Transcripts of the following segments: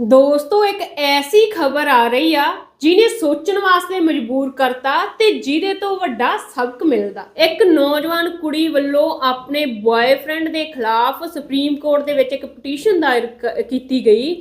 ਦੋਸਤੋ, ਇੱਕ ਐਸੀ ਖਬਰ ਆ ਰਹੀ ਆ ਜਿਹਨੇ ਸੋਚਣ ਵਾਸਤੇ ਮਜਬੂਰ ਕਰਤਾ ਤੇ ਜਿਹਦੇ ਤੋਂ ਵੱਡਾ ਸਬਕ ਮਿਲਦਾ। ਇੱਕ ਨੌਜਵਾਨ ਕੁੜੀ ਵੱਲੋਂ ਆਪਣੇ ਬॉयਫ੍ਰੈਂਡ ਦੇ ਖਿਲਾਫ ਸੁਪਰੀਮ ਕੋਰਟ ਦੇ ਵਿੱਚ ਇੱਕ ਪਟੀਸ਼ਨ ਦਾਇਰ ਕ- ਕੀਤੀ ਗਈ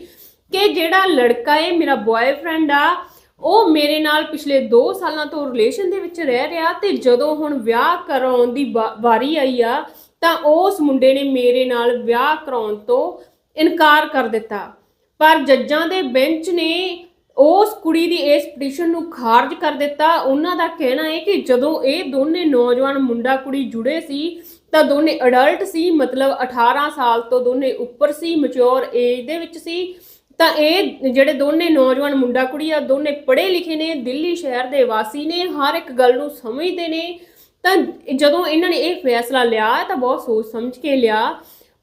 ਕਿ ਜਿਹੜਾ ਲੜਕਾ ਏ, ਮੇਰਾ ਬॉयਫ੍ਰੈਂਡ ਆ, ਉਹ ਮੇਰੇ ਨਾਲ ਪਿਛਲੇ 2 ਸਾਲਾਂ ਤੋਂ ਰਿਲੇਸ਼ਨ ਦੇ ਵਿੱਚ ਰਹਿ ਰਿਹਾ ਤੇ ਜਦੋਂ ਹੁਣ ਵਿਆਹ ਕਰਾਉਣ ਦੀ ਵਾ- ਵਾਰੀ ਆਈ ਆ, ਤਾਂ ਉਸ ਮੁੰਡੇ ਨੇ ਮੇਰੇ ਨਾਲ ਵਿਆਹ ਕਰਾਉਣ ਤੋਂ ਇਨਕਾਰ ਕਰ ਦਿੱਤਾ। ਪਰ ਜੱਜਾਂ ਦੇ ਬੈਂਚ ਨੇ ਉਸ ਕੁੜੀ ਦੀ ਇਸ ਪਟੀਸ਼ਨ ਨੂੰ ਖਾਰਜ ਕਰ ਦਿੱਤਾ। ਉਹਨਾਂ ਦਾ ਕਹਿਣਾ ਹੈ ਕਿ ਜਦੋਂ ਇਹ ਦੋਨੇ ਨੌਜਵਾਨ ਮੁੰਡਾ ਕੁੜੀ ਜੁੜੇ ਸੀ, ਤਾਂ ਦੋਨੇ ਅਡਲਟ ਸੀ, ਮਤਲਬ 18 ਸਾਲ ਤੋਂ ਦੋਨੇ ਉੱਪਰ ਸੀ, ਮੈਚੁਰ ਏਜ ਦੇ ਵਿੱਚ ਸੀ। ਤਾਂ ਇਹ ਜਿਹੜੇ ਦੋਨੇ ਨੌਜਵਾਨ ਮੁੰਡਾ ਕੁੜੀ ਆ, ਦੋਨੇ ਪੜ੍ਹੇ ਲਿਖੇ ਨੇ, ਦਿੱਲੀ ਸ਼ਹਿਰ ਦੇ ਵਾਸੀ ਨੇ, ਹਰ ਇੱਕ ਗੱਲ ਨੂੰ ਸਮਝਦੇ ਨੇ। ਤਾਂ ਜਦੋਂ ਇਹਨਾਂ ਨੇ ਇਹ ਫੈਸਲਾ ਲਿਆ, ਤਾਂ ਬਹੁਤ ਸੋਚ ਸਮਝ ਕੇ ਲਿਆ।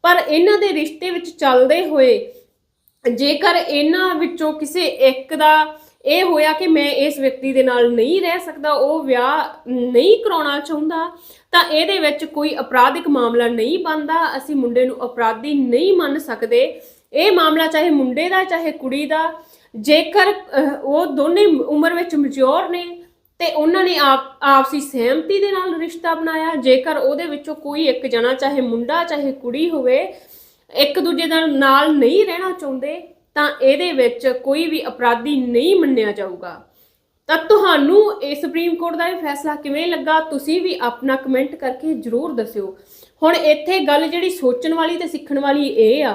ਪਰ ਇਹਨਾਂ ਦੇ ਰਿਸ਼ਤੇ ਵਿੱਚ ਚੱਲਦੇ ਹੋਏ ਜੇਕਰ ਇਹਨਾਂ ਵਿੱਚੋਂ ਕਿਸੇ ਇੱਕ ਦਾ ਇਹ ਹੋਇਆ ਕਿ ਮੈਂ ਇਸ ਵਿਅਕਤੀ ਦੇ ਨਾਲ ਨਹੀਂ ਰਹਿ ਸਕਦਾ, ਉਹ ਵਿਆਹ ਨਹੀਂ ਕਰਾਉਣਾ ਚਾਹੁੰਦਾ, ਤਾਂ ਇਹਦੇ ਵਿੱਚ ਕੋਈ ਅਪਰਾਧਿਕ ਮਾਮਲਾ ਨਹੀਂ ਬਣਦਾ। ਅਸੀਂ ਮੁੰਡੇ ਨੂੰ ਅਪਰਾਧੀ ਨਹੀਂ ਮੰਨ ਸਕਦੇ। ਇਹ ਮਾਮਲਾ ਚਾਹੇ ਮੁੰਡੇ ਦਾ, ਚਾਹੇ ਕੁੜੀ ਦਾ, ਜੇਕਰ ਉਹ ਦੋਨੇ ਉਮਰ ਵਿੱਚ ਮੈਚੁਰ ਨੇ, ਤੇ ਉਹਨਾਂ ਨੇ ਆਪ, ਆਪਸੀ ਸਹਿਮਤੀ ਦੇ ਨਾਲ ਰਿਸ਼ਤਾ ਬਣਾਇਆ। ਜੇਕਰ ਉਹਦੇ ਵਿੱਚੋਂ ਕੋਈ ਇੱਕ ਜਣਾ ਚਾਹੇ ਮੁੰਡਾ, ਚਾਹੇ ਕੁੜੀ ਹੋਵੇ ਇੱਕ ਦੂਜੇ ਦਾ ਨਾਲ ਨਹੀਂ ਰਹਿਣਾ ਚਾਹੁੰਦੇ, ਤਾਂ ਇਹਦੇ ਵਿੱਚ ਕੋਈ ਵੀ ਅਪਰਾਧੀ ਨਹੀਂ ਮੰਨਿਆ ਜਾਊਗਾ। ਤਾਂ ਤੁਹਾਨੂੰ ਇਹ ਸੁਪਰੀਮ ਕੋਰਟ ਦਾ ਇਹ ਫੈਸਲਾ ਕਿਵੇਂ ਲੱਗਾ, ਤੁਸੀਂ ਵੀ ਆਪਣਾ ਕਮੈਂਟ ਕਰਕੇ ਜਰੂਰ ਦੱਸਿਓ। ਹੁਣ ਇੱਥੇ ਗੱਲ ਜਿਹੜੀ ਸੋਚਣ ਵਾਲੀ ਤੇ ਸਿੱਖਣ ਵਾਲੀ ਇਹ ਆ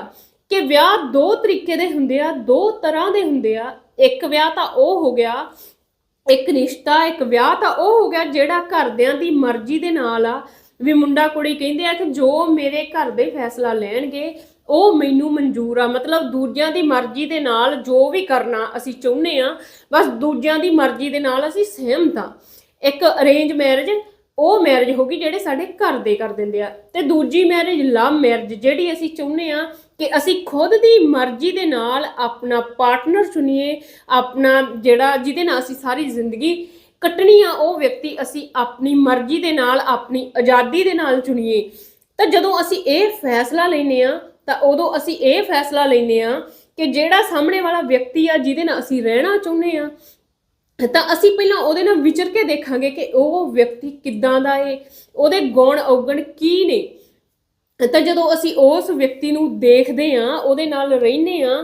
ਕਿ ਵਿਆਹ ਦੋ ਤਰੀਕੇ ਦੇ ਹੁੰਦੇ ਆ, ਦੋ ਤਰ੍ਹਾਂ ਦੇ ਹੁੰਦੇ ਆ। ਇੱਕ ਵਿਆਹ ਤਾਂ ਉਹ ਹੋ ਗਿਆ, ਇੱਕ ਰਿਸ਼ਤਾ, ਇੱਕ ਵਿਆਹ ਤਾਂ ਉਹ ਹੋ ਗਿਆ ਜਿਹੜਾ ਘਰਦਿਆਂ ਦੀ ਮਰਜ਼ੀ ਦੇ ਨਾਲ ਆ। ਵੀ ਮੁੰਡਾ ਕੁੜੀ ਕਹਿੰਦੇ ਆ ਕਿ ਜੋ ਮੇਰੇ ਘਰ ਦੇ ਫੈਸਲਾ ਲੈਣਗੇ, ਉਹ ਮੈਨੂੰ ਮਨਜ਼ੂਰ ਆ। ਮਤਲਬ ਦੂਜਿਆਂ ਦੀ ਮਰਜ਼ੀ ਦੇ ਨਾਲ ਜੋ ਵੀ ਕਰਨਾ ਅਸੀਂ ਚਾਹੁੰਦੇ ਆ, ਬਸ ਦੂਜਿਆਂ ਦੀ ਮਰਜ਼ੀ ਦੇ ਨਾਲ ਅਸੀਂ ਸਹਿਮਤ ਆ। ਇੱਕ ਅਰੇਂਜ ਮੈਰਿਜ ਉਹ ਮੈਰਿਜ ਹੋ ਗਈ ਜਿਹੜੇ ਸਾਡੇ ਘਰ ਦੇ ਕਰ ਦਿੰਦੇ ਆ। ਤੇ ਦੂਜੀ ਮੈਰਿਜ ਲਵ ਮੈਰਿਜ ਜਿਹੜੀ ਅਸੀਂ ਚਾਹੁੰਦੇ ਆ ਕਿ ਅਸੀਂ ਖੁਦ ਦੀ ਮਰਜ਼ੀ ਦੇ ਨਾਲ ਆਪਣਾ ਪਾਰਟਨਰ ਚੁਣੀਏ, ਆਪਣਾ ਜਿਹੜਾ ਜਿਹਦੇ ਨਾਲ ਅਸੀਂ ਸਾਰੀ ਜ਼ਿੰਦਗੀ ਕੱਟਣੀ ਆ ਉਹ ਵਿਅਕਤੀ ਅਸੀਂ ਆਪਣੀ ਮਰਜ਼ੀ ਦੇ ਨਾਲ, ਆਪਣੀ ਆਜ਼ਾਦੀ ਦੇ ਨਾਲ ਚੁਣੀਏ। ਤਾਂ ਜਦੋਂ ਅਸੀਂ ਇਹ ਫੈਸਲਾ ਲੈਨੇ ਆ ਤਾਂ ਉਦੋਂ ਅਸੀਂ ਇਹ ਫੈਸਲਾ ਲੈਨੇ ਆ ਕਿ ਜਿਹੜਾ ਸਾਹਮਣੇ ਵਾਲਾ ਵਿਅਕਤੀ ਆ, ਜਿਹਦੇ ਨਾਲ ਅਸੀਂ ਰਹਿਣਾ ਚਾਹੁੰਦੇ ਆ ਤਾਂ ਅਸੀਂ ਪਹਿਲਾਂ ਉਹਦੇ ਨਾਲ ਵਿਚਰ ਕੇ ਦੇਖਾਂਗੇ ਕਿ ਉਹ ਵਿਅਕਤੀ ਕਿੱਦਾਂ ਦਾ ਏ, ਉਹਦੇ ਗੁਣ ਔਗਣ ਕੀ ਨੇ। ਤਾਂ ਜਦੋਂ ਅਸੀਂ ਉਸ ਵਿਅਕਤੀ ਨੂੰ ਦੇਖਦੇ ਆ ਉਹਦੇ ਨਾਲ ਰਹਿੰਦੇ ਆ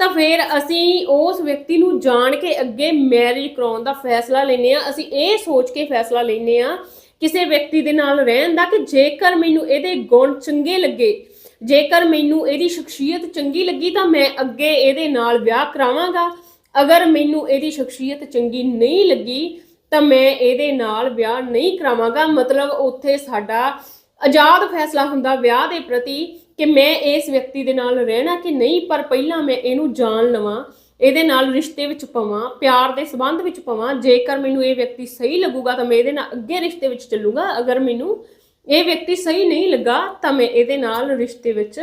ਤਾਂ ਫਿਰ ਅਸੀਂ ਉਸ ਵਿਅਕਤੀ ਨੂੰ ਜਾਣ ਕੇ ਅੱਗੇ ਮੈਰਿਜ ਕਰਾਉਣ ਦਾ ਫੈਸਲਾ ਲੈਨੇ ਆ ਅਸੀਂ ਇਹ ਸੋਚ ਕੇ ਫੈਸਲਾ ਲੈਨੇ ਆ ਕਿਸੇ ਵਿਅਕਤੀ ਦੇ ਨਾਲ ਰਹਿਣ ਦਾ ਕਿ ਜੇਕਰ ਮੈਨੂੰ ਇਹਦੇ ਗੁਣ ਚੰਗੇ ਲੱਗੇ, ਜੇਕਰ ਮੈਨੂੰ ਇਹਦੀ ਸ਼ਖਸੀਅਤ ਚੰਗੀ ਲੱਗੀ ਤਾਂ ਮੈਂ ਅੱਗੇ ਇਹਦੇ ਨਾਲ ਵਿਆਹ ਕਰਾਵਾਂਗਾ। ਅਗਰ ਮੈਨੂੰ ਇਹਦੀ ਸ਼ਖਸੀਅਤ ਚੰਗੀ ਨਹੀਂ ਲੱਗੀ ਤਾਂ ਮੈਂ ਇਹਦੇ ਨਾਲ ਵਿਆਹ ਨਹੀਂ ਕਰਾਵਾਂਗਾ। ਮਤਲਬ ਉੱਥੇ ਸਾਡਾ ਆਜ਼ਾਦ ਫੈਸਲਾ ਹੁੰਦਾ ਵਿਆਹ ਦੇ ਪ੍ਰਤੀ ਕਿ ਮੈਂ ਇਸ ਵਿਅਕਤੀ ਦੇ ਨਾਲ ਰਹਿਣਾ ਕਿ ਨਹੀਂ, ਪਰ ਪਹਿਲਾਂ ਮੈਂ ਇਹਨੂੰ ਜਾਣ ਲਵਾਂ, ਇਹਦੇ ਨਾਲ ਰਿਸ਼ਤੇ ਵਿੱਚ ਪਵਾਂ, ਪਿਆਰ ਦੇ ਸੰਬੰਧ ਵਿੱਚ ਪਵਾਂ। ਜੇਕਰ ਮੈਨੂੰ ਇਹ ਵਿਅਕਤੀ ਸਹੀ ਲੱਗੂਗਾ ਤਾਂ ਮੈਂ ਇਹਦੇ ਨਾਲ ਅੱਗੇ ਰਿਸ਼ਤੇ ਵਿੱਚ ਚੱਲੂਗਾ। ਅਗਰ ਮੈਨੂੰ ਇਹ ਵਿਅਕਤੀ ਸਹੀ ਨਹੀਂ ਲੱਗਾ ਤਾਂ ਮੈਂ ਇਹਦੇ ਨਾਲ ਰਿਸ਼ਤੇ ਵਿੱਚ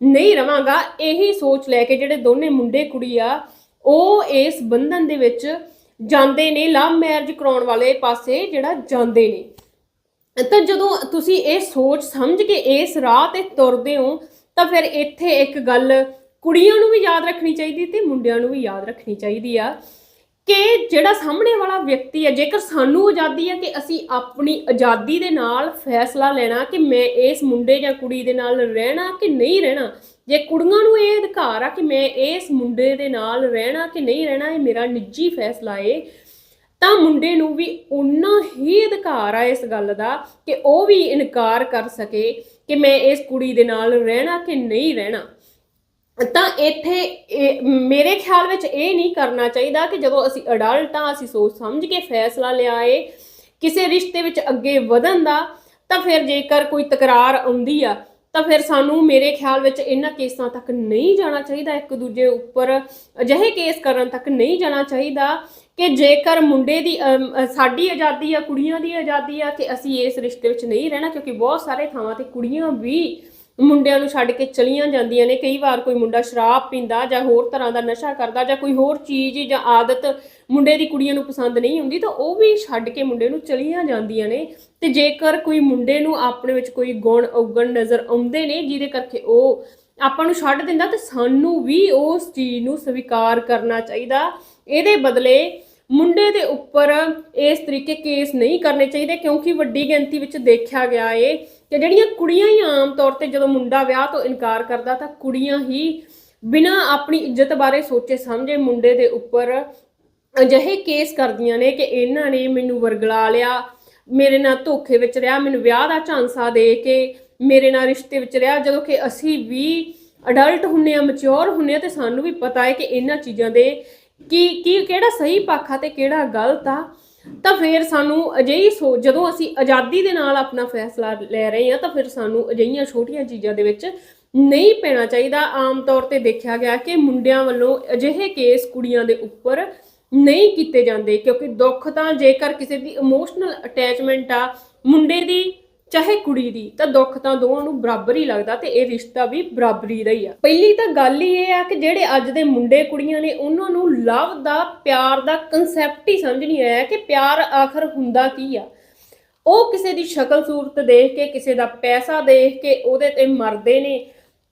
ਨਹੀਂ ਰਵਾਂਗਾ। ਇਹੀ ਸੋਚ ਲੈ ਕੇ ਜਿਹੜੇ ਦੋਨੇ ਮੁੰਡੇ ਕੁੜੀ ਆ, ਉਹ ਇਸ ਬੰਧਨ ਦੇ ਵਿੱਚ ਜਾਂਦੇ ਨੇ। ਲਵ ਮੈਰਿਜ ਕਰਾਉਣ ਵਾਲੇ ਪਾਸੇ ਜਿਹੜਾ ਜਾਂਦੇ ਨੇ। ਤਾਂ ਜਦੋਂ ਤੁਸੀਂ ਇਹ ਸੋਚ ਸਮਝ ਕੇ ਇਸ ਰਾਹ ਤੇ ਤੁਰਦੇ ਹੋ, ਤਾਂ ਫਿਰ ਇੱਥੇ ਇੱਕ ਗੱਲ ਕੁੜੀਆਂ ਨੂੰ ਵੀ ਯਾਦ ਰੱਖਣੀ ਚਾਹੀਦੀ ਤੇ ਮੁੰਡਿਆਂ ਨੂੰ ਵੀ ਯਾਦ ਰੱਖਣੀ ਚਾਹੀਦੀ ਆ ਕਿ ਜਿਹੜਾ ਸਾਹਮਣੇ ਵਾਲਾ ਵਿਅਕਤੀ ਹੈ ਜੇਕਰ ਸਾਨੂੰ ਆਜ਼ਾਦੀ ਹੈ ਕਿ ਅਸੀਂ ਆਪਣੀ ਆਜ਼ਾਦੀ ਦੇ ਨਾਲ ਫੈਸਲਾ ਲੈਣਾ ਕਿ ਮੈਂ ਇਸ ਮੁੰਡੇ ਜਾਂ ਕੁੜੀ ਦੇ ਨਾਲ ਰਹਿਣਾ ਕਿ ਨਹੀਂ ਰਹਿਣਾ, ਜੇ ਕੁੜੀਆਂ ਨੂੰ ਇਹ ਅਧਿਕਾਰ ਆ ਕਿ ਮੈਂ ਇਸ ਮੁੰਡੇ ਦੇ ਨਾਲ ਰਹਿਣਾ ਕਿ ਨਹੀਂ ਰਹਿਣਾ, ਇਹ ਮੇਰਾ ਨਿੱਜੀ ਫੈਸਲਾ ਏ ਤਾਂ ਮੁੰਡੇ ਨੂੰ ਵੀ ਉਨਾ ਹੀ ਅਧਿਕਾਰ ਆ ਇਸ ਗੱਲ ਦਾ ਕਿ ਉਹ ਵੀ ਇਨਕਾਰ ਕਰ ਸਕੇ ਕਿ ਮੈਂ ਇਸ ਕੁੜੀ ਦੇ ਨਾਲ ਰਹਿਣਾ ਕਿ ਨਹੀਂ ਰਹਿਣਾ। ਤਾਂ ਇੱਥੇ ਮੇਰੇ ਖਿਆਲ ਵਿੱਚ ਇਹ ਨਹੀਂ ਕਰਨਾ ਚਾਹੀਦਾ ਕਿ ਜਦੋਂ ਅਸੀਂ ਅਡਲਟ ਆ ਅਸੀਂ ਸੋਚ ਸਮਝ ਕੇ ਫੈਸਲਾ ਲਿਆ ਏ, ਕਿਸੇ ਰਿਸ਼ਤੇ ਵਿੱਚ ਅੱਗੇ ਵਧਣ ਦਾ, ਤਾਂ ਫਿਰ ਜੇਕਰ ਕੋਈ ਤਕਰਾਰ ਆਉਂਦੀ ਆ, ਤਾਂ ਫਿਰ ਸਾਨੂੰ ਮੇਰੇ ਖਿਆਲ ਵਿੱਚ ਇਹਨਾਂ ਕੇਸਾਂ ਤੱਕ ਨਹੀਂ ਜਾਣਾ ਚਾਹੀਦਾ, ਇੱਕ ਦੂਜੇ ਉੱਪਰ ਅਜਿਹੇ ਕੇਸ ਕਰਨ ਤੱਕ ਨਹੀਂ ਜਾਣਾ ਚਾਹੀਦਾ। ਕਿ ਜੇਕਰ ਮੁੰਡੇ ਦੀ ਸਾਡੀ ਆਜ਼ਾਦੀ ਆ, ਕੁੜੀਆਂ ਦੀ ਆਜ਼ਾਦੀ ਆ ਕਿ ਅਸੀਂ ਇਸ ਰਿਸ਼ਤੇ ਵਿੱਚ ਨਹੀਂ ਰਹਿਣਾ, ਕਿਉਂਕਿ ਬਹੁਤ ਸਾਰੇ ਥਾਵਾਂ ਤੇ ਕੁੜੀਆਂ ਵੀ ਮੁੰਡਿਆਂ ਨੂੰ ਛੱਡ ਕੇ ਚਲੀਆਂ ਜਾਂਦੀਆਂ ਨੇ। ਕਈ ਵਾਰ ਕੋਈ ਮੁੰਡਾ ਸ਼ਰਾਬ ਪੀਂਦਾ ਜਾਂ ਹੋਰ ਤਰ੍ਹਾਂ ਦਾ ਨਸ਼ਾ ਕਰਦਾ ਜਾਂ ਕੋਈ ਹੋਰ ਚੀਜ਼ ਜਾਂ ਆਦਤ ਮੁੰਡੇ ਦੀ ਕੁੜੀਆਂ ਨੂੰ ਪਸੰਦ ਨਹੀਂ ਹੁੰਦੀ, ਤਾਂ ਉਹ ਵੀ ਛੱਡ ਕੇ ਮੁੰਡੇ ਨੂੰ ਚਲੀਆਂ ਜਾਂਦੀਆਂ ਨੇ। ਤੇ ਜੇਕਰ ਕੋਈ ਮੁੰਡੇ ਨੂੰ ਆਪਣੇ ਵਿੱਚ ਕੋਈ ਗੁਣ, ਔਗਣ ਨਜ਼ਰ ਆਉਂਦੇ ਨੇ, ਜਿਹਦੇ ਕਰਕੇ ਉਹ ਆਪਾਂ ਨੂੰ ਛੱਡ ਦਿੰਦਾ, ਤਾਂ ਸਾਨੂੰ ਵੀ ਉਸ ਚੀਜ਼ ਨੂੰ ਸਵੀਕਾਰ ਕਰਨਾ ਚਾਹੀਦਾ। ਇਹਦੇ ਬਦਲੇ ਮੁੰਡੇ ਦੇ ਉੱਪਰ ਇਸ ਤਰੀਕੇ ਕੇਸ ਨਹੀਂ ਕਰਨੇ ਚਾਹੀਦੇ ਕਿਉਂਕਿ ਵੱਡੀ ਗਿਣਤੀ ਵਿੱਚ ਦੇਖਿਆ ਗਿਆ ਏ ਕਿ ਜਿਹੜੀਆਂ ਕੁੜੀਆਂ ਹੀ ਆਮ ਤੌਰ ਤੇ ਜਦੋਂ ਮੁੰਡਾ ਵਿਆਹ ਤੋਂ ਇਨਕਾਰ ਕਰਦਾ ਤਾਂ ਕੁੜੀਆਂ ਹੀ ਬਿਨਾਂ ਆਪਣੀ ਇੱਜ਼ਤ ਬਾਰੇ ਸੋਚੇ ਸਮਝੇ ਮੁੰਡੇ ਦੇ ਉੱਪਰ ਅਜਿਹੇ ਕੇਸ ਕਰਦੀਆਂ ਨੇ ਕਿ ਇਹਨਾਂ ਨੇ ਮੈਨੂੰ ਵਰਗਲਾ ਲਿਆ, ਮੇਰੇ ਨਾਲ ਧੋਖੇ ਵਿੱਚ ਰਿਹਾ, ਮੈਨੂੰ ਵਿਆਹ ਦਾ ਝਾਂਸਾ ਦੇ ਕੇ ਮੇਰੇ ਨਾਲ ਰਿਸ਼ਤੇ ਵਿੱਚ ਰਿਹਾ। ਜਦੋਂ ਕਿ ਅਸੀਂ ਵੀ ਅਡਲਟ ਹੁੰਨੇ ਆ ਮੈਚੁਰ ਹੁੰਨੇ ਆ ਤੇ ਸਾਨੂੰ ਵੀ ਪਤਾ ਹੈ ਕਿ ਇਹਨਾਂ ਚੀਜ਼ਾਂ ਦੇ ਕੀ ਕੀ, ਕਿਹੜਾ ਸਹੀ ਪੱਖ ਆ ਤੇ ਕਿਹੜਾ ਗਲਤ ਆ? ਤਾਂ ਫਿਰ ਸਾਨੂੰ ਅਜਿਹੀ ਸੋਚ ਜਦੋਂ ਅਸੀਂ ਆਜ਼ਾਦੀ ਦੇ ਨਾਲ ਆਪਣਾ ਫੈਸਲਾ ਲੈ ਰਹੇ ਹਾਂ, ਤਾਂ ਫਿਰ ਸਾਨੂੰ ਅਜਿਹੀਆਂ ਛੋਟੀਆਂ ਚੀਜ਼ਾਂ ਦੇ ਵਿੱਚ ਨਹੀਂ ਪੈਣਾ ਚਾਹੀਦਾ। ਆਮ ਤੌਰ ਤੇ ਦੇਖਿਆ ਗਿਆ ਕਿ ਮੁੰਡਿਆਂ ਵੱਲੋਂ ਅਜਿਹੇ ਕੇਸ ਕੁੜੀਆਂ ਦੇ ਉੱਪਰ ਨਹੀਂ ਕੀਤੇ ਜਾਂਦੇ, ਕਿਉਂਕਿ ਦੁੱਖ ਤਾਂ ਜੇਕਰ ਕਿਸੇ ਦੀ ਇਮੋਸ਼ਨਲ ਅਟੈਚਮੈਂਟ ਆ, ਮੁੰਡੇ ਦੀ ਚਾਹੇ ਕੁੜੀ ਦੀ, ਤਾਂ ਦੁੱਖ ਤਾਂ ਦੋਵਾਂ ਨੂੰ ਬਰਾਬਰ ਹੀ ਲੱਗਦਾ ਤੇ ਇਹ ਰਿਸ਼ਤਾ ਵੀ ਬਰਾਬਰੀ ਦਾ ਹੀ ਆ। ਪਹਿਲੀ ਤਾਂ ਗੱਲ ਹੀ ਇਹ ਆ ਕਿ ਜਿਹੜੇ ਅੱਜ ਦੇ ਮੁੰਡੇ ਕੁੜੀਆਂ ਨੇ, ਉਹਨਾਂ ਨੂੰ ਲਵ ਦਾ, ਪਿਆਰ ਦਾ ਕਨਸੈਪਟ ਹੀ ਸਮਝ ਨਹੀਂ ਆਇਆ ਕਿ ਪਿਆਰ ਆਖਰ ਹੁੰਦਾ ਕੀ ਆ। ਉਹ ਕਿਸੇ ਦੀ ਸ਼ਕਲ ਸੂਰਤ ਦੇਖ ਕੇ, ਕਿਸੇ ਦਾ ਪੈਸਾ ਦੇਖ ਕੇ ਉਹਦੇ ਤੇ ਮਰਦੇ ਨੇ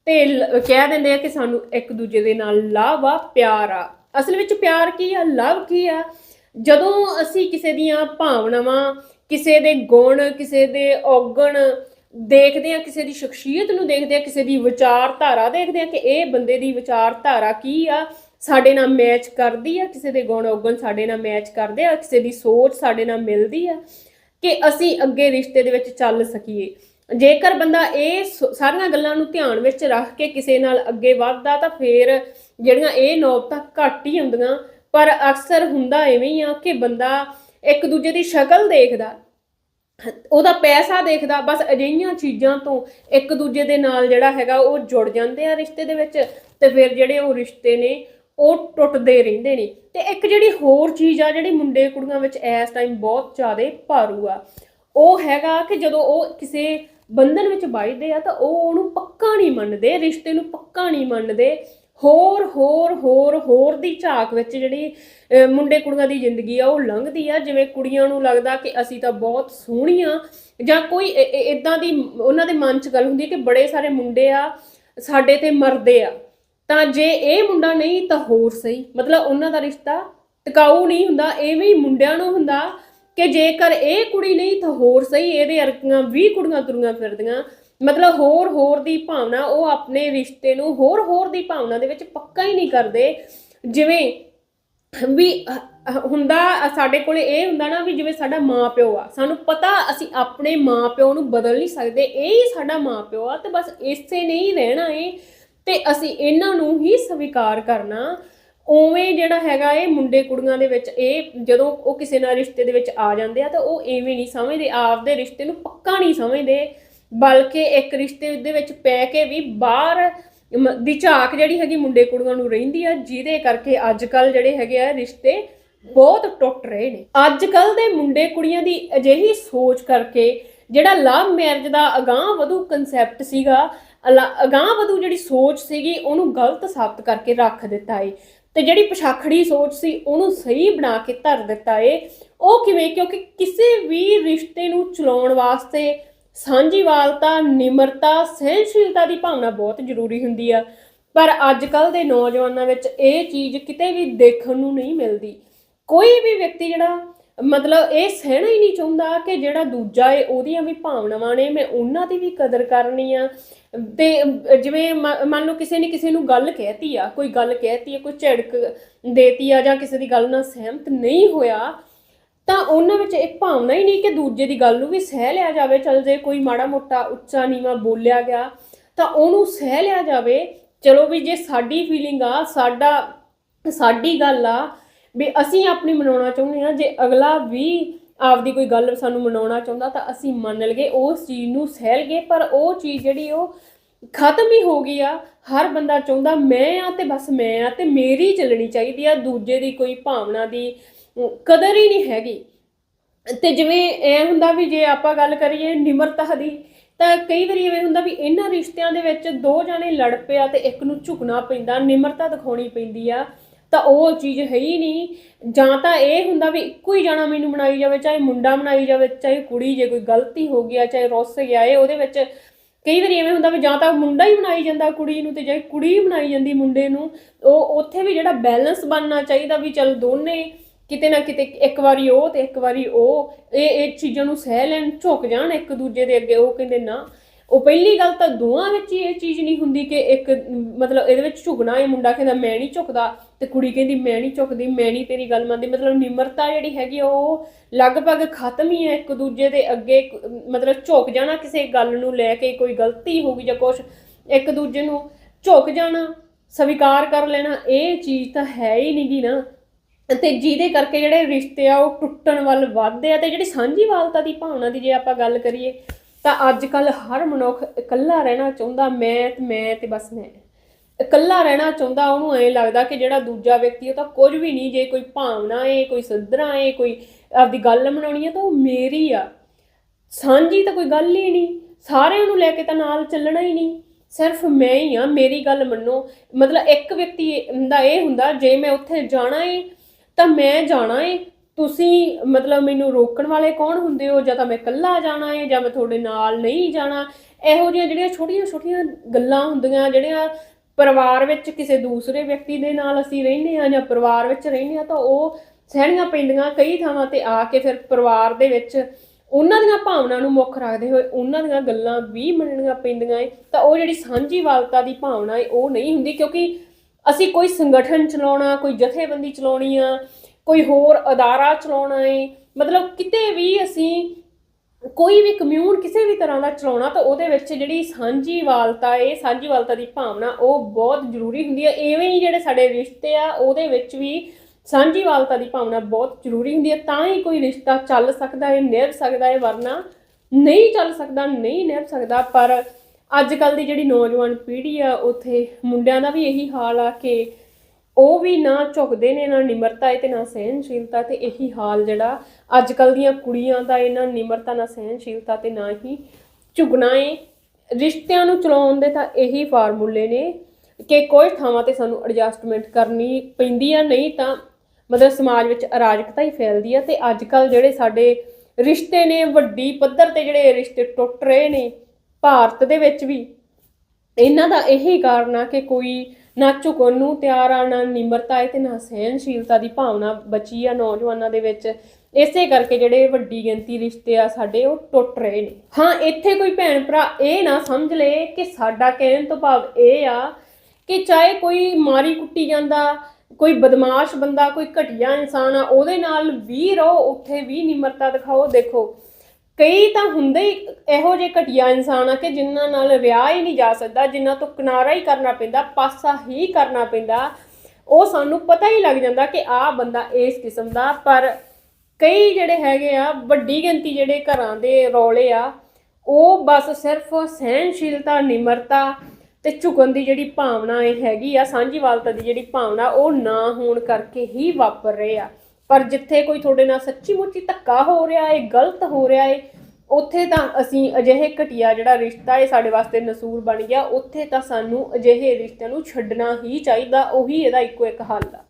ਤੇ ਕਹਿ ਦਿੰਦੇ ਆ ਕਿ ਸਾਨੂੰ ਇੱਕ ਦੂਜੇ ਦੇ ਨਾਲ ਲਵ ਆ, ਪਿਆਰ ਆ। ਅਸਲ ਵਿੱਚ ਪਿਆਰ ਕੀ ਆ? ਲਵ ਕੀ ਆ? ਜਦੋਂ ਅਸੀਂ ਕਿਸੇ ਦੀਆਂ ਭਾਵਨਾਵਾਂ, ਕਿਸੇ ਦੇ ਗੁਣ, ਕਿਸੇ ਦੇ ਔਗਣ ਦੇਖਦੇ ਆ ਕਿਸੇ ਦੀ ਸ਼ਖਸੀਅਤ ਨੂੰ ਦੇਖਦੇ ਆ ਕਿਸੇ ਦੀ ਵਿਚਾਰਧਾਰਾ ਦੇਖਦੇ ਆ ਕਿ ਇਹ ਬੰਦੇ ਦੀ ਵਿਚਾਰਧਾਰਾ ਕੀ ਆ, ਸਾਡੇ ਨਾਲ ਮੈਚ ਕਰਦੀ ਆ, ਕਿਸੇ ਦੇ ਗੁਣ ਔਗਣ ਸਾਡੇ ਨਾਲ ਮੈਚ ਕਰਦੇ ਆ, ਕਿਸੇ ਦੀ ਸੋਚ ਸਾਡੇ ਨਾਲ ਮਿਲਦੀ ਆ ਕਿ ਅਸੀਂ ਅੱਗੇ ਰਿਸ਼ਤੇ ਦੇ ਵਿੱਚ ਚੱਲ ਸਕੀਏ। ਜੇਕਰ ਬੰਦਾ ਇਹ ਸਾਰੀਆਂ ਗੱਲਾਂ ਨੂੰ ਧਿਆਨ ਵਿੱਚ ਰੱਖ ਕੇ ਕਿਸੇ ਨਾਲ ਅੱਗੇ ਵੱਧਦਾ ਤਾਂ ਫਿਰ ਜਿਹੜੀਆਂ ਇਹ ਨੌਬਤਾਂ ਘੱਟ ਹੀ ਹੁੰਦੀਆਂ ਪਰ ਅਕਸਰ ਹੁੰਦਾ ਐਵੇਂ ਹੀ ਆ ਕਿ ਬੰਦਾ ਇੱਕ ਦੂਜੇ ਦੀ ਸ਼ਕਲ ਦੇਖਦਾ, ਉਹਦਾ ਪੈਸਾ ਦੇਖਦਾ, ਬਸ ਅਜਿਹੀਆਂ ਚੀਜ਼ਾਂ ਤੋਂ ਇੱਕ ਦੂਜੇ ਦੇ ਨਾਲ ਜਿਹੜਾ ਹੈਗਾ ਉਹ ਜੁੜ ਜਾਂਦੇ ਆ ਰਿਸ਼ਤੇ ਦੇ ਵਿੱਚ ਤੇ ਫਿਰ ਜਿਹੜੇ ਉਹ ਰਿਸ਼ਤੇ ਨੇ ਉਹ ਟੁੱਟਦੇ ਰਹਿੰਦੇ ਨੇ। ਤੇ ਇੱਕ ਜਿਹੜੀ ਹੋਰ ਚੀਜ਼ ਆ ਜਿਹੜੀ ਮੁੰਡੇ ਕੁੜੀਆਂ ਵਿੱਚ ਇਸ ਟਾਈਮ ਬਹੁਤ ਜ਼ਿਆਦਾ ਭਾਰੂ ਆ, ਉਹ ਹੈਗਾ ਕਿ ਜਦੋਂ ਉਹ ਕਿਸੇ ਬੰਧਨ ਵਿੱਚ ਵੱਜਦੇ ਆ ਤਾਂ ਉਹ ਉਹਨੂੰ ਪੱਕਾ ਨਹੀਂ ਮੰਨਦੇ, ਰਿਸ਼ਤੇ ਨੂੰ ਪੱਕਾ ਨਹੀਂ ਮੰਨਦੇ। ਹੋਰ ਹੋਰ ਹੋਰ ਹੋਰ ਦੀ ਝਾਕ ਵਿੱਚ ਜਿਹੜੀ ਮੁੰਡੇ ਕੁੜੀਆਂ ਦੀ ਜ਼ਿੰਦਗੀ ਆ, ਉਹ ਲੰਘਦੀ ਆ। ਜਿਵੇਂ ਕੁੜੀਆਂ ਨੂੰ ਲੱਗਦਾ ਕਿ ਅਸੀਂ ਤਾਂ ਬਹੁਤ ਸੋਹਣੀਆਂ ਜਾਂ ਕੋਈ ਇਦਾਂ ਦੀ ਉਹਨਾਂ ਦੇ ਮਨ 'ਚ ਗੱਲ ਹੁੰਦੀ ਕਿ ਬੜੇ ਸਾਰੇ ਮੁੰਡੇ ਆ, ਸਾਡੇ ਤੇ ਮਰਦੇ ਆ। ਤਾਂ ਜੇ ਇਹ ਮੁੰਡਾ ਨਹੀਂ ਤਾਂ ਹੋਰ ਸਹੀ। ਮਤਲਬ ਉਹਨਾਂ ਦਾ ਰਿਸ਼ਤਾ ਟਿਕਾਊ ਨਹੀਂ ਹੁੰਦਾ, ਐਵੇਂ ਹੀ ਮੁੰਡਿਆਂ ਨੂੰ ਹੁੰਦਾ ਕਿ ਜੇਕਰ ਇਹ ਕੁੜੀ ਨਹੀਂ ਤਾਂ ਹੋਰ ਸਹੀ ਇਹਦੇ ਅਰਕੀਆਂ 20 ਕੁੜੀਆਂ ਤੁਰੀਆਂ ਫਿਰਦੀਆਂ। ਮਤਲਬ ਹੋਰ ਹੋਰ ਦੀ ਭਾਵਨਾ ਉਹ ਆਪਣੇ ਰਿਸ਼ਤੇ ਨੂੰ ਹੋਰ ਹੋਰ ਦੀ ਭਾਵਨਾ ਦੇ ਵਿੱਚ ਪੱਕਾ ਹੀ ਨਹੀਂ ਕਰਦੇ। ਜਿਵੇਂ ਵੀ ਅਹ, ਹੁੰਦਾ ਸਾਡੇ ਕੋਲੇ ਇਹ ਹੁੰਦਾ ਨਾ ਵੀ ਜਿਵੇਂ ਸਾਡਾ ਮਾਂ ਪਿਓ ਆ ਸਾਨੂੰ ਪਤਾ ਅਸੀਂ ਆਪਣੇ ਮਾਂ ਪਿਓ ਨੂੰ ਬਦਲ ਨਹੀਂ ਸਕਦੇ ਇਹ ਹੀ ਸਾਡਾ ਮਾਂ ਪਿਓ ਆ ਤੇ ਬਸ ਇਸੇ ਨੇ ਹੀ ਰਹਿਣਾ ਏ ਤੇ ਅਸੀਂ ਇਹਨਾਂ ਨੂੰ ਹੀ ਸਵੀਕਾਰ ਕਰਨਾ। ਉਵੇਂ ਜਿਹੜਾ ਹੈਗਾ ਇਹ ਮੁੰਡੇ ਕੁੜੀਆਂ ਦੇ ਵਿੱਚ ਇਹ ਜਦੋਂ ਉਹ ਕਿਸੇ ਨਾਲ ਰਿਸ਼ਤੇ ਦੇ ਵਿੱਚ ਆ ਜਾਂਦੇ ਆ ਤਾਂ ਉਹ ਐਵੇਂ ਨਹੀਂ ਸਮਝਦੇ, ਆਪਦੇ ਰਿਸ਼ਤੇ ਨੂੰ ਪੱਕਾ ਨਹੀਂ ਸਮਝਦੇ, ਬਲਕਿ ਇੱਕ ਰਿਸ਼ਤੇ ਦੇ ਵਿੱਚ ਪੈ ਕੇ ਵੀ ਬਾਹਰ ਮ- ਦੀ ਝਾਕ ਜਿਹੜੀ ਹੈਗੀ ਮੁੰਡੇ ਕੁੜੀਆਂ ਨੂੰ ਰਹਿੰਦੀ ਆ, ਜਿਹਦੇ ਕਰਕੇ ਅੱਜ ਕੱਲ ਜਿਹੜੇ ਹੈਗੇ ਆ ਰਿਸ਼ਤੇ ਬਹੁਤ ਟੁੱਟ ਰਹੇ ਨੇ। ਅੱਜ ਕੱਲ ਦੇ ਮੁੰਡੇ ਕੁੜੀਆਂ ਦੀ ਅਜਿਹੀ ਸੋਚ ਕਰਕੇ ਜਿਹੜਾ ਲਵ ਮੈਰਿਜ ਦਾ ਅਗਾਂਹ ਵਧੂ ਕਨਸੈਪਟ ਸੀਗਾ, ਅਲਾ- ਅਗਾਂਹ ਵਧੂ ਜਿਹੜੀ ਸੋਚ ਸੀਗੀ, ਉਹਨੂੰ ਗਲਤ ਸਾਬਤ ਕਰਕੇ ਰੱਖ ਦਿੱਤਾ ਏ। ਤੇ ਜਿਹੜੀ ਪਛਾਖੜੀ ਸੋਚ ਸੀ ਉਹਨੂੰ ਸਹੀ ਬਣਾ ਕੇ ਧਰ ਦਿੱਤਾ ਏ। ਉਹ ਕਿਵੇਂ? ਕਿਉਂਕਿ ਕਿਸੇ ਵੀ ਰਿਸ਼ਤੇ ਨੂੰ ਚਲਾਉਣ ਵਾਸਤੇ ਸਾਂਝੀਵਾਲਤਾ, ਨਿਮਰਤਾ ਸਹਿਨਸ਼ੀਲਤਾ ਦੀ ਭਾਵਨਾ ਬਹੁਤ ਜ਼ਰੂਰੀ ਹੁੰਦੀ ਆ। ਪਰ ਅੱਜ ਕੱਲ ਦੇ ਨੌਜਵਾਨਾਂ ਵਿੱਚ ਇਹ ਚੀਜ਼ ਕਿਤੇ ਵੀ ਦੇਖਣ ਨੂੰ ਨਹੀਂ ਮਿਲਦੀ। ਕੋਈ ਵੀ ਵਿਅਕਤੀ ਜਿਹੜਾ ਮਤਲਬ ਇਹ ਸਹਿਣਾ ਹੀ ਨਹੀਂ ਚਾਹੁੰਦਾ ਕਿ ਜਿਹੜਾ ਦੂਜਾ ਏ, ਉਹਦੀਆਂ ਵੀ ਭਾਵਨਾਵਾਂ ਨੇ, ਮੈਂ ਉਹਨਾਂ ਦੀ ਵੀ ਕਦਰ ਕਰਨੀ ਆ। ਤੇ ਜਿਵੇਂ ਮ- ਮੰਨ ਲਓ ਕਿਸੇ ਨੇ ਕਿਸੇ ਨੂੰ ਗੱਲ ਕਹਿਤੀ ਆ, ਕੋਈ ਗੱਲ ਕਹਿਤੀ ਆ, ਕੋਈ ਝਿੜਕ ਦੇਤੀ ਆ ਜਾਂ ਕਿਸੇ ਦੀ ਗੱਲ ਨਾਲ ਸਹਿਮਤ ਨਹੀਂ ਹੋਇਆ, ਤਾਂ ਉਹਨਾਂ ਵਿੱਚ ਇਹ ਭਾਵਨਾ ਹੀ ਨਹੀਂ ਕਿ ਦੂਜੇ ਦੀ ਗੱਲ ਨੂੰ ਵੀ ਸਹਿ ਲਿਆ ਜਾਵੇ, ਚਲ ਜੇ ਕੋਈ ਮਾੜਾ ਮੋਟਾ ਉੱਚਾ ਨੀਵਾ ਬੋਲਿਆ ਗਿਆ, ਤਾਂ ਉਹਨੂੰ ਸਹਿ ਲਿਆ ਜਾਵੇ। ਚਲੋ ਵੀ ਜੇ ਸਾਡੀ ਫੀਲਿੰਗ ਆ, ਸਾਡਾ, ਸਾਡੀ ਗੱਲ ਆ ਵੀ ਅਸੀਂ ਆਪਣੀ ਮਨਾਉਣਾ ਚਾਹੁੰਦੇ ਹਾਂ, ਜੇ ਅਗਲਾ ਵੀ ਆਪਦੀ ਕੋਈ ਗੱਲ ਸਾਨੂੰ ਮਨਾਉਣਾ ਚਾਹੁੰਦਾ ਤਾਂ ਅਸੀਂ ਮੰਨ ਲਗੇ ਉਸ ਚੀਜ਼ ਨੂੰ ਸਹਿਲ ਗਏ, ਪਰ ਉਹ ਚੀਜ਼ ਜਿਹੜੀ ਉਹ ਖਤਮ ਹੀ ਹੋ ਗਈ ਆ। ਹਰ ਬੰਦਾ ਚਾਹੁੰਦਾ, ਮੈਂ ਆ ਤੇ ਬਸ ਮੈਂ ਆ ਤੇ ਮੇਰੀ ਚੱਲਣੀ ਚਾਹੀਦੀ ਆ, ਦੂਜੇ ਦੀ ਕੋਈ ਭਾਵਨਾ ਦੀ ਕਦਰ ਹੀ ਨਹੀਂ ਹੈਗੀ। ਤੇ ਜਿਵੇਂ ਇਹ ਹੁੰਦਾ ਵੀ ਜੇ ਆਪਾਂ ਗੱਲ ਕਰੀਏ ਨਿਮਰਤਾ ਦੀ, ਤਾਂ ਕਈ ਵਾਰੀ ਐਵੇਂ ਹੁੰਦਾ ਵੀ ਇਹਨਾਂ ਰਿਸ਼ਤਿਆਂ ਦੇ ਵਿੱਚ ਦੋ ਜਾਣੇ ਲੜ ਪਿਆ ਤੇ ਇੱਕ ਨੂੰ ਝੁਕਣਾ ਪੈਂਦਾ, ਨਿਮਰਤਾ ਦਿਖਾਉਣੀ ਪੈਂਦੀ ਆ। ਤਾਂ ਉਹ ਚੀਜ਼ ਹੈ ਹੀ ਨਹੀਂ। ਜਾਂ ਤਾਂ ਇਹ ਹੁੰਦਾ ਵੀ ਇੱਕੋ ਹੀ ਜਾਣਾ ਮੈਨੂੰ ਬਣਾਈ ਜਾਵੇ, ਚਾਹੇ ਮੁੰਡਾ ਬਣਾਈ ਜਾਵੇ, ਚਾਹੇ ਕੁੜੀ, ਜੇ ਕੋਈ ਗਲਤੀ ਹੋ ਗਿਆ, ਚਾਹੇ ਰੁੱਸ ਗਿਆ, ਇਹ ਉਹਦੇ ਵਿੱਚ ਕਈ ਵਾਰੀ ਐਵੇਂ ਹੁੰਦਾ ਵੀ ਜਾਂ ਤਾਂ ਮੁੰਡਾ ਹੀ ਬਣਾਈ ਜਾਂਦਾ ਕੁੜੀ ਨੂੰ ਤੇ ਜਾਂ ਕੁੜੀ ਹੀ ਬਣਾਈ ਜਾਂਦੀ ਮੁੰਡੇ ਨੂੰ। ਉਹ ਉੱਥੇ ਵੀ ਜਿਹੜਾ ਬੈਲੈਂਸ ਬਣਨਾ ਚਾਹੀਦਾ ਵੀ ਚਲ ਦੋਨੇ ਕਿਤੇ ਨਾ ਕਿਤੇ ਇੱਕ ਵਾਰੀ ਉਹ ਤੇ ਇੱਕ ਵਾਰੀ ਉਹ, ਇਹ ਇਹ ਚੀਜ਼ਾਂ ਨੂੰ ਸਹਿ ਲੈਣ, ਝੁਕ ਜਾਣ ਇੱਕ ਦੂਜੇ ਦੇ ਅੱਗੇ, ਉਹ ਕਹਿੰਦੇ ਨਾ ਉਹ ਪਹਿਲੀ ਗੱਲ ਤਾਂ ਦੋਵਾਂ ਵਿੱਚ ਹੀ ਇਹ ਚੀਜ਼ ਨਹੀਂ ਹੁੰਦੀ ਕਿ ਇੱਕ, ਮਤਲਬ ਇਹਦੇ ਵਿੱਚ ਝੁਕਣਾ, ਇਹ ਮੁੰਡਾ ਕਹਿੰਦਾ ਮੈਂ ਨਹੀਂ ਝੁਕਦਾ ਤੇ ਕੁੜੀ ਕਹਿੰਦੀ ਮੈਂ ਨਹੀਂ ਝੁਕਦੀ, ਮੈਂ ਨਹੀਂ ਤੇਰੀ ਗੱਲ ਮੰਨਦੀ। ਮਤਲਬ ਨਿਮਰਤਾ ਜਿਹੜੀ ਹੈਗੀ ਆ, ਉਹ ਲਗਭਗ ਖਤਮ ਹੀ ਹੈ ਇੱਕ ਦੂਜੇ ਦੇ ਅੱਗੇ, ਮਤਲਬ ਝੁਕ ਜਾਣਾ ਕਿਸੇ ਗੱਲ ਨੂੰ ਲੈ ਕੇ ਕੋਈ ਗਲਤੀ ਹੋ ਗਈ ਜਾਂ ਕੁਝ ਇੱਕ ਦੂਜੇ ਨੂੰ ਝੁਕ ਜਾਣਾ, ਸਵੀਕਾਰ ਕਰ ਲੈਣਾ, ਇਹ ਚੀਜ਼ ਤਾਂ ਹੈ ਹੀ ਨਹੀਂਗੀ ਨਾ। ਤੇ ਜਿਹਦੇ ਕਰਕੇ ਜਿਹੜੇ ਰਿਸ਼ਤੇ ਆ, ਉਹ ਟੁੱਟਣ ਵੱਲ ਵੱਧਦੇ ਆ ਤੇ ਜਿਹੜੀ ਸਾਂਝੀਵਾਲਤਾ ਦੀ ਭਾਵਨਾ ਦੀ ਜੇ ਆਪਾਂ ਗੱਲ ਕਰੀਏ ਤਾਂ ਅੱਜ ਕੱਲ ਹਰ ਮਨੁੱਖ ਇਕੱਲਾ ਰਹਿਣਾ ਚਾਹੁੰਦਾ, ਮੈਂ ਤੇ ਮੈਂ ਤੇ ਬਸ ਮੈਂ। ਇਕੱਲਾ ਰਹਿਣਾ ਚਾਹੁੰਦਾ, ਉਹਨੂੰ ਐਂ ਲੱਗਦਾ ਕਿ ਜਿਹੜਾ ਦੂਜਾ ਵਿਅਕਤੀ ਉਹ ਤਾਂ ਕੁਝ ਵੀ ਨਹੀਂ, ਜੇ ਕੋਈ ਭਾਵਨਾ ਏ ਕੋਈ ਸੱਧਰਾ ਏ ਕੋਈ ਆਪਦੀ ਗੱਲ ਮਨਾਉਣੀ ਹੈ, ਤਾਂ ਉਹ ਮੇਰੀ ਆ। ਸਾਂਝੀ ਤਾਂ ਕੋਈ ਗੱਲ ਹੀ ਨਹੀਂ। ਸਾਰਿਆਂ ਨੂੰ ਲੈ ਕੇ ਤਾਂ ਨਾਲ ਚੱਲਣਾ ਹੀ ਨਹੀਂ। ਸਿਰਫ ਮੈਂ ਹੀ ਆ ਮੇਰੀ ਗੱਲ ਮੰਨੋ। ਮਤਲਬ ਇੱਕ ਵਿਅਕਤੀ ਦਾ ਇਹ ਹੁੰਦਾ, ਜੇ ਮੈਂ ਉੱਥੇ ਜਾਣਾ ਏ ਤਾਂ ਮੈਂ ਜਾਣਾ ਏ ਤੁਸੀਂ ਮਤਲਬ ਮੈਨੂੰ ਰੋਕਣ ਵਾਲੇ ਕੌਣ ਹੁੰਦੇ ਹੋ? ਜਾਂ ਤਾਂ ਮੈਂ ਇਕੱਲਾ ਜਾਣਾ ਏ ਜਾਂ ਮੈਂ ਤੁਹਾਡੇ ਨਾਲ ਨਹੀਂ ਜਾਣਾ? ਇਹੋ ਜਿਹੀਆਂ ਜਿਹੜੀਆਂ ਛੋਟੀਆਂ ਛੋਟੀਆਂ ਗੱਲਾਂ ਹੁੰਦੀਆਂ, ਜਿਹੜੀਆਂ ਪਰਿਵਾਰ ਵਿੱਚ ਕਿਸੇ ਦੂਸਰੇ ਵਿਅਕਤੀ ਦੇ ਨਾਲ ਅਸੀਂ ਰਹਿੰਦੇ ਆ ਜਾਂ ਪਰਿਵਾਰ ਵਿੱਚ ਰਹਿੰਦੇ ਆ ਤਾਂ ਉਹ ਸਹਿਣੀਆਂ ਪੈਂਦੀਆਂ ਕਈ ਥਾਵਾਂ ਤੇ ਆ ਕੇ ਫਿਰ ਪਰਿਵਾਰ ਦੇ ਵਿੱਚ ਉਹਨਾਂ ਦੀਆਂ ਭਾਵਨਾ ਨੂੰ ਮੁੱਖ ਰੱਖਦੇ ਹੋਏ ਉਹਨਾਂ ਦੀਆਂ ਗੱਲਾਂ ਵੀ ਮੰਨਣੀਆਂ ਪੈਂਦੀਆਂ ਏ। ਤਾਂ ਉਹ ਜਿਹੜੀ ਸਾਂਝੀਵਾਲਤਾ ਦੀ ਭਾਵਨਾ ਏ, ਉਹ ਨਹੀਂ ਹੁੰਦੀ, ਕਿਉਂਕਿ ਅਸੀਂ ਕੋਈ ਸੰਗਠਨ ਚਲਾਉਣਾ, ਕੋਈ ਜਥੇਬੰਦੀ ਚਲਾਉਣੀ ਆ ਕੋਈ ਹੋਰ ਅਦਾਰਾ ਚਲਾਉਣਾ ਏ ਮਤਲਬ ਕਿਤੇ ਵੀ ਅਸੀਂ ਕੋਈ ਵੀ ਕਮਿਊਨ ਕਿਸੇ ਵੀ ਤਰ੍ਹਾਂ ਦਾ ਚਲਾਉਣਾ, ਤਾਂ ਉਹਦੇ ਵਿੱਚ ਜਿਹੜੀ ਸਾਂਝੀਵਾਲਤਾ ਏ ਸਾਂਝੀਵਾਲਤਾ ਦੀ ਭਾਵਨਾ ਉਹ ਬਹੁਤ ਜ਼ਰੂਰੀ ਹੁੰਦੀ ਹੈ। ਐਵੇਂ ਹੀ ਜਿਹੜੇ ਸਾਡੇ ਰਿਸ਼ਤੇ ਆ, ਉਹਦੇ ਵਿੱਚ ਵੀ ਸਾਂਝੀਵਾਲਤਾ ਦੀ ਭਾਵਨਾ ਬਹੁਤ ਜ਼ਰੂਰੀ ਹੁੰਦੀ ਹੈ। ਤਾਂ ਹੀ ਕੋਈ ਰਿਸ਼ਤਾ ਚੱਲ ਸਕਦਾ ਹੈ, ਨਿਭ ਸਕਦਾ ਹੈ, ਵਰਨਾ ਨਹੀਂ ਚੱਲ ਸਕਦਾ, ਨਹੀਂ ਨਿਭ ਸਕਦਾ। ਪਰ ਅੱਜ ਕੱਲ ਦੀ ਜਿਹੜੀ ਨੌਜਵਾਨ ਪੀੜ੍ਹੀ ਆ, ਉਥੇ ਮੁੰਡਿਆਂ ਦਾ ਵੀ ਇਹੀ ਹਾਲ ਆ ਕਿ ਉਹ ਵੀ ਨਾ ਝੁਕਦੇ ਨੇ, ਨਾ ਨਿਮਰਤਾ ਹੈ ਤੇ ਨਾ ਸਹਿਨਸ਼ੀਲਤਾ ਤੇ ਇਹੀ ਹਾਲ ਜਿਹੜਾ ਅੱਜ ਕੱਲ ਦੀਆਂ ਕੁੜੀਆਂ ਦਾ ਇਹਨਾਂ ਨਿਮਰਤਾ ਨਾ ਸਹਿਨਸ਼ੀਲਤਾ ਤੇ ਨਾ ਹੀ ਝੁਕਣਾ ਹੈ ਰਿਸ਼ਤਿਆਂ ਨੂੰ ਚਲਾਉਣ ਦੇ ਤਾਂ ਇਹੀ ਫਾਰਮੂਲੇ ਨੇ ਕਿ ਕੋਈ ਥਾਵਾਂ ਤੇ ਸਾਨੂੰ ਐਡਜਸਟਮੈਂਟ ਕਰਨੀ ਪੈਂਦੀ ਆ, ਨਹੀਂ ਤਾਂ ਮਤਲਬ ਸਮਾਜ ਵਿੱਚ ਅਰਾਜਕਤਾ ਹੀ ਫੈਲਦੀ ਆ ਤੇ ਅੱਜ ਕੱਲ ਜਿਹੜੇ ਸਾਡੇ ਰਿਸ਼ਤੇ ਨੇ, ਵੱਡੀ ਪੱਧਰ ਤੇ ਜਿਹੜੇ ਰਿਸ਼ਤੇ ਟੁੱਟ ਰਹੇ ਨੇ, ਭਾਰਤ ਦੇ ਵਿੱਚ ਵੀ, ਇਹਨਾਂ ਦਾ ਇਹੀ ਕਾਰਨ ਆ ਕਿ ਕੋਈ ਨਾ ਝੁਕਣ ਨੂੰ ਤਿਆਰ ਆ, ਨਾ ਨਿਮਰਤਾ ਹੈ ਤੇ ਨਾ ਸਹਿਨਸ਼ੀਲਤਾ ਦੀ ਭਾਵਨਾ ਬਚੀ ਆ ਨੌਜਵਾਨਾਂ ਦੇ ਵਿੱਚ। ਇਸੇ ਕਰਕੇ ਜਿਹੜੇ ਵੱਡੀ ਗਿਣਤੀ ਰਿਸ਼ਤੇ ਆ ਸਾਡੇ, ਉਹ ਟੁੱਟ ਰਹੇ ਨੇ। ਹਾਂ, ਇੱਥੇ ਕੋਈ ਭੈਣ ਭਰਾ ਇਹ ਨਾ ਸਮਝ ਲਏ ਕਿ ਸਾਡਾ ਕਹਿਣ ਤੋਂ ਭਾਵ ਇਹ ਆ ਕਿ ਚਾਹੇ ਕੋਈ ਮਾਰੀ ਕੁੱਟੀ ਜਾਂਦਾ, ਕੋਈ ਬਦਮਾਸ਼ ਬੰਦਾ, ਕੋਈ ਘਟੀਆ ਇਨਸਾਨ ਆ, ਉਹਦੇ ਨਾਲ ਵੀ ਰਹੋ, ਉੱਥੇ ਵੀ ਨਿਮਰਤਾ ਦਿਖਾਓ, ਦੇਖੋ। ਕਈ ਤਾਂ ਹੁੰਦੇ ਹੀ ਇਹੋ ਜਿਹੇ ਘਟੀਆ ਇਨਸਾਨ ਆ ਕਿ ਜਿਨ੍ਹਾਂ ਨਾਲ ਵਿਆਹ ਹੀ ਨਹੀਂ ਜਾ ਸਕਦਾ, ਜਿਨ੍ਹਾਂ ਤੋਂ ਕਿਨਾਰਾ ਹੀ ਕਰਨਾ ਪੈਂਦਾ, ਪਾਸਾ ਹੀ ਕਰਨਾ ਪੈਂਦਾ। ਉਹ ਸਾਨੂੰ ਪਤਾ ਹੀ ਲੱਗ ਜਾਂਦਾ ਕਿ ਆਹ ਬੰਦਾ ਇਸ ਕਿਸਮ ਦਾ, ਪਰ ਕਈ ਜਿਹੜੇ ਹੈਗੇ ਆ, ਵੱਡੀ ਗਿਣਤੀ ਜਿਹੜੇ ਘਰਾਂ ਦੇ ਰੌਲੇ ਆ, ਉਹ ਬਸ ਸਿਰਫ ਸਹਿਨਸ਼ੀਲਤਾ ਨਿਮਰਤਾ ਤੇ ਝੁਕਣ ਦੀ ਜਿਹੜੀ ਭਾਵਨਾ ਇਹ ਹੈਗੀ ਆ ਸਾਂਝੀਵਾਲਤਾ ਦੀ ਜਿਹੜੀ ਭਾਵਨਾ, ਉਹ ਨਾ ਹੋਣ ਕਰਕੇ ਹੀ ਵਾਪਰ ਰਹੇ ਆ। ਪਰ ਜਿੱਥੇ ਕੋਈ ਤੁਹਾਡੇ ਨਾਲ ਸੱਚੀ ਮੁੱਚੀ ਧੱਕਾ ਹੋ ਰਿਹਾ ਹੈ ਗਲਤ ਹੋ ਰਿਹਾ ਹੈ ਉੱਥੇ ਤਾਂ ਅਸੀਂ ਅਜਿਹੇ ਘਟੀਆ ਜਿਹੜਾ ਰਿਸ਼ਤਾ ਹੈ ਸਾਡੇ ਵਾਸਤੇ ਨਸੂਰ ਬਣ ਗਿਆ, ਉੱਥੇ ਤਾਂ ਸਾਨੂੰ ਅਜਿਹੇ ਰਿਸ਼ਤਿਆਂ ਨੂੰ ਛੱਡਣਾ ਹੀ ਚਾਹੀਦਾ, ਉਹੀ ਇਹਦਾ ਇੱਕੋ ਇੱਕ ਹੱਲ ਆ।